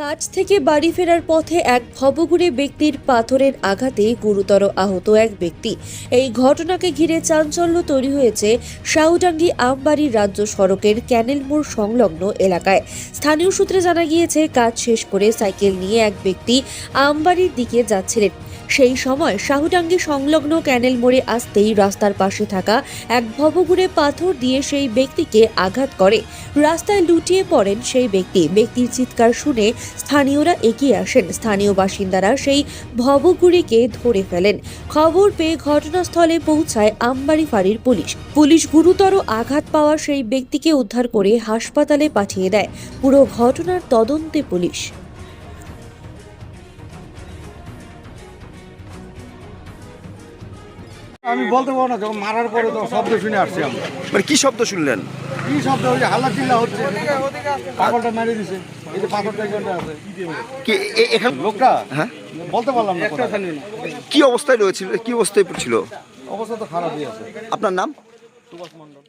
কাজ থেকে বাড়ি ফেরার পথে এক ভবঘুরে ব্যক্তির পাথরের আঘাতে গুরুতর আহত এক ব্যক্তি। এই ঘটনাকে ঘিরে চাঞ্চল্য তৈরি হয়েছে সাউডাঙ্গি আমবাড়ি রাজ্য সড়কের ক্যানেল মোড় সংলগ্ন এলাকায়। স্থানীয় সূত্রে জানা গিয়েছে, কাজ শেষ করে সাইকেল নিয়ে এক ব্যক্তি আমবাড়ির দিকে যাচ্ছিলেন। সেই সময় শাহুডাঙ্গি সংলগ্ন ক্যানেল মোড়ে আসতেই রাস্তার পাশে থাকা এক ভবঘুরে পাথর দিয়ে সেই ব্যক্তিকে আঘাত করে। রাস্তায় লুটিয়ে পড়েন সেই ব্যক্তি। ব্যক্তির চিৎকার শুনে স্থানীয়রা এগিয়ে আসেন। স্থানীয় বাসিন্দারা সেই ভবগুড়িকে ধরে ফেলেন। খবর পেয়ে ঘটনাস্থলে পৌঁছায় আমবাড়ি ফাঁড়ির পুলিশ। পুলিশ গুরুতর আঘাত পাওয়া সেই ব্যক্তিকে উদ্ধার করে হাসপাতালে পাঠিয়ে দেয়। পুরো ঘটনার তদন্তে পুলিশ। আমি বলতে পারব না যখন মারার পরে তো শব্দ শুনে আসছি আমরা। মানে কি শব্দ শুনলেন? কি শব্দ? ওই যে হাল্লা চিল্লা হচ্ছে। পাগলটা মেরে দিছে। এই যে পাথরটা এখানটা আছে। কি এ- এখানে লোকটা? হ্যাঁ? বলতে পারলাম না কোথায়। কি অবস্থায় রয়েছিল কি অবস্থায় পড়ছিল? অবস্থা তো খারাপই আছে। আপনার নাম? সুভাষ মন্ডল